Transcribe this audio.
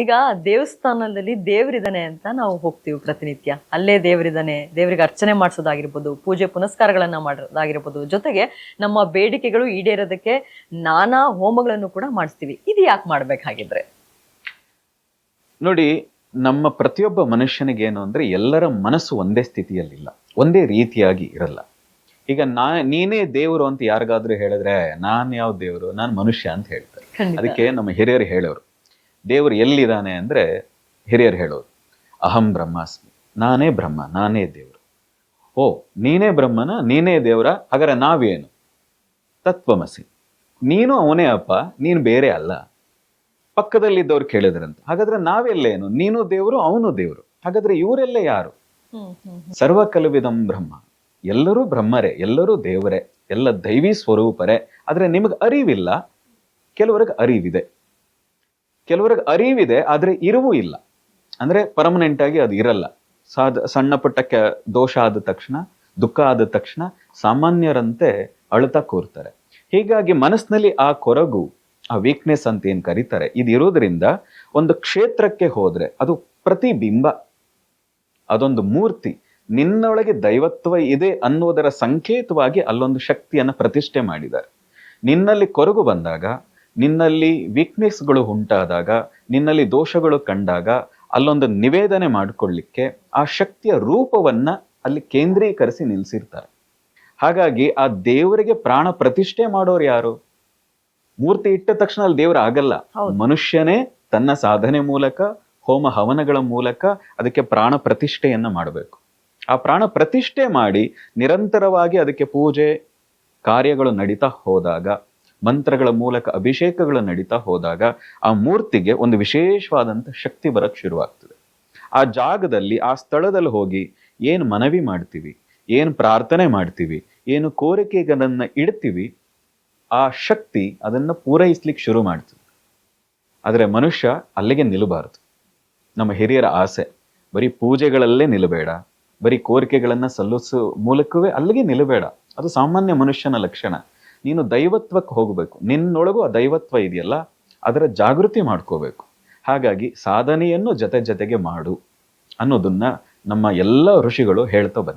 ಈಗ ದೇವಸ್ಥಾನದಲ್ಲಿ ದೇವರಿದ್ದಾನೆ ಅಂತ ನಾವು ಹೋಗ್ತೀವಿ ಪ್ರತಿನಿತ್ಯ. ಅಲ್ಲೇ ದೇವರಿದ್ದಾನೆ ದೇವರಿಗೆ ಅರ್ಚನೆ ಮಾಡಿಸೋದಾಗಿರ್ಬೋದು ಪೂಜೆ ಪುನಸ್ಕಾರಗಳನ್ನು ಮಾಡೋದಾಗಿರ್ಬೋದು. ಜೊತೆಗೆ ನಮ್ಮ ಬೇಡಿಕೆಗಳು ಈಡೇರೋದಕ್ಕೆ ನಾನಾ ಹೋಮಗಳನ್ನು ಕೂಡ ಮಾಡಿಸ್ತೀವಿ. ಇದು ಯಾಕೆ ಮಾಡಬೇಕಾಗಿದ್ರೆ? ನೋಡಿ ನಮ್ಮ ಪ್ರತಿಯೊಬ್ಬ ಮನುಷ್ಯನಿಗೆ ಏನು ಅಂದ್ರೆ ಎಲ್ಲರ ಮನಸ್ಸು ಒಂದೇ ಸ್ಥಿತಿಯಲ್ಲಿಲ್ಲ. ಒಂದೇ ರೀತಿಯಾಗಿ ಇರಲ್ಲ. ಈಗ ನಾ ನೀನೇ ದೇವರು ಅಂತ ಯಾರಿಗಾದ್ರೂ ಹೇಳಿದ್ರೆ ನಾನು ಯಾವ ದೇವರು? ನಾನು ಮನುಷ್ಯ ಅಂತ ಹೇಳ್ತಾರೆ ಅದಕ್ಕೆ ನಮ್ಮ ಹಿರಿಯರು ಹೇಳೋರು ದೇವರು ಎಲ್ಲಿದ್ದಾನೆ ಅಂದ್ರೆ ಹಿರಿಯರು ಹೇಳೋರು ಅಹಂ ಬ್ರಹ್ಮಾಸ್ಮಿ ನಾನೇ ಬ್ರಹ್ಮ ನಾನೇ ದೇವರು. ಓ ನೀನೇ ಬ್ರಹ್ಮನ ನೀನೇ ದೇವರ ಹಾಗಾದ್ರೆ ನಾವೇನು? ತತ್ವಮಸಿ. ನೀನು ಅವನೇ ಅಪ್ಪ ನೀನು ಬೇರೆ ಅಲ್ಲ. ಪಕ್ಕದಲ್ಲಿದ್ದವ್ರು ಕೇಳಿದ್ರಂತ. ಹಾಗಾದ್ರೆ ನಾವೆಲ್ಲೇನು? ನೀನು ದೇವರು ಅವನು ದೇವರು. ಹಾಗಾದ್ರೆ ಇವರೆಲ್ಲ ಯಾರು? ಹ್ಮ್ ಹ್ಮ್. ಸರ್ವ ಕಲವಿದಂ ಬ್ರಹ್ಮ. ಎಲ್ಲರೂ ಬ್ರಹ್ಮರೇ ಎಲ್ಲರೂ ದೇವರೇ ಎಲ್ಲ ದೈವಿ ಸ್ವರೂಪರೇ. ಆದ್ರೆ ನಿಮಗೆ ಅರಿವಿಲ್ಲ ಕೆಲವರಿಗೆ ಅರಿವಿದೆ. ಕೆಲವರಿಗೆ ಅರಿವಿದೆ, ಆದರೆ ಇರುವು ಇಲ್ಲ. ಅಂದ್ರೆ ಪರ್ಮನೆಂಟ್ ಆಗಿ ಅದು ಇರಲ್ಲ. ಸಾದ, ಸಣ್ಣ ಪುಟ್ಟ ದೋಷ ಆದ ತಕ್ಷಣ, ದುಃಖ ಆದ ತಕ್ಷಣ ಸಾಮಾನ್ಯರಂತೆ ಅಳುತ್ತಾ ಕೂರ್ತಾರೆ. ಹೀಗಾಗಿ ಮನಸ್ಸಿನಲ್ಲಿ ಆ ಕೊರಗು, ಆ ವೀಕ್ನೆಸ್ ಅಂತ ಏನು ಕರೀತಾರೆ ಇದಿರೋದ್ರಿಂದ ಒಂದು ಕ್ಷೇತ್ರಕ್ಕೆ ಹೋದರೆ ಅದು ಪ್ರತಿಬಿಂಬ, ಅದೊಂದು ಮೂರ್ತಿ. ನಿನ್ನೊಳಗೆ ದೈವತ್ವ ಇದೆ ಅನ್ನೋದರ ಸಂಕೇತವಾಗಿ ಅಲ್ಲೊಂದು ಶಕ್ತಿಯನ್ನು ಪ್ರತಿಷ್ಠೆ ಮಾಡಿದ್ದಾರೆ. ನಿನ್ನಲ್ಲಿ ಕೊರಗು ಬಂದಾಗ ನಿನ್ನಲ್ಲಿ ವೀಕ್ನೆಸ್ಗಳು ಉಂಟಾದಾಗ ನಿನ್ನಲ್ಲಿ ದೋಷಗಳು ಕಂಡಾಗ ಅಲ್ಲೊಂದು ನಿವೇದನೆ ಮಾಡಿಕೊಳ್ಳಿಕ್ಕೆ ಆ ಶಕ್ತಿಯ ರೂಪವನ್ನು ಅಲ್ಲಿ ಕೇಂದ್ರೀಕರಿಸಿ ನಿಲ್ಲಿಸಿರ್ತಾರೆ ಹಾಗಾಗಿ ಆ ದೇವರಿಗೆ ಪ್ರಾಣ ಪ್ರತಿಷ್ಠೆ ಮಾಡೋರು ಯಾರು? ಮೂರ್ತಿ ಇಟ್ಟ ತಕ್ಷಣ ಅಲ್ಲಿ ದೇವರು ಆಗಲ್ಲ. ಮನುಷ್ಯನೇ ತನ್ನ ಸಾಧನೆ ಮೂಲಕ ಹೋಮ ಹವನಗಳ ಮೂಲಕ ಅದಕ್ಕೆ ಪ್ರಾಣ ಪ್ರತಿಷ್ಠೆಯನ್ನು ಮಾಡಬೇಕು. ಆ ಪ್ರಾಣ ಪ್ರತಿಷ್ಠೆ ಮಾಡಿ ನಿರಂತರವಾಗಿ ಅದಕ್ಕೆ ಪೂಜೆ ಕಾರ್ಯಗಳು ನಡೀತಾ ಹೋದಾಗ ಮಂತ್ರಗಳ ಮೂಲಕ ಅಭಿಷೇಕಗಳು ನಡೀತಾ ಹೋದಾಗ ಆ ಮೂರ್ತಿಗೆ ಒಂದು ವಿಶೇಷವಾದಂಥ ಶಕ್ತಿ ಬರಕ್ಕೆ ಶುರುವಾಗ್ತದೆ. ಆ ಜಾಗದಲ್ಲಿ, ಆ ಸ್ಥಳದಲ್ಲಿ ಹೋಗಿ ಏನು ಮನವಿ ಮಾಡ್ತೀವಿ, ಏನು ಪ್ರಾರ್ಥನೆ ಮಾಡ್ತೀವಿ, ಏನು ಕೋರಿಕೆಗಳನ್ನು ಇಡ್ತೀವಿ, ಆ ಶಕ್ತಿ ಅದನ್ನು ಪೂರೈಸ್ಲಿಕ್ಕೆ ಶುರು ಮಾಡ್ತದೆ. ಆದರೆ ಮನುಷ್ಯ ಅಲ್ಲಿಗೆ ನಿಲ್ಲಬಾರದು ನಮ್ಮ ಹಿರಿಯರ ಆಸೆ, ಬರೀ ಪೂಜೆಗಳಲ್ಲೇ ನಿಲ್ಲಬೇಡ ಬರೀ ಕೋರಿಕೆಗಳನ್ನು ಸಲ್ಲಿಸೋ ಮೂಲಕವೇ ಅಲ್ಲಿಗೆ ನಿಲ್ಲಬೇಡ ಅದು ಸಾಮಾನ್ಯ ಮನುಷ್ಯನ ಲಕ್ಷಣ. ನೀನು ದೈವತ್ವಕ್ಕೆ ಹೋಗಬೇಕು. ನಿನ್ನೊಳಗೂ ಆ ದೈವತ್ವ ಇದೆಯಲ್ಲ, ಅದರ ಜಾಗೃತಿ ಮಾಡ್ಕೋಬೇಕು. ಹಾಗಾಗಿ ಸಾಧನೆಯನ್ನು ಜೊತೆ ಜೊತೆಗೆ ಮಾಡು ಅನ್ನೋದನ್ನ ನಮ್ಮ ಎಲ್ಲ ಋಷಿಗಳು ಹೇಳ್ತಾ ಬಂದಿದ್ದಾರೆ.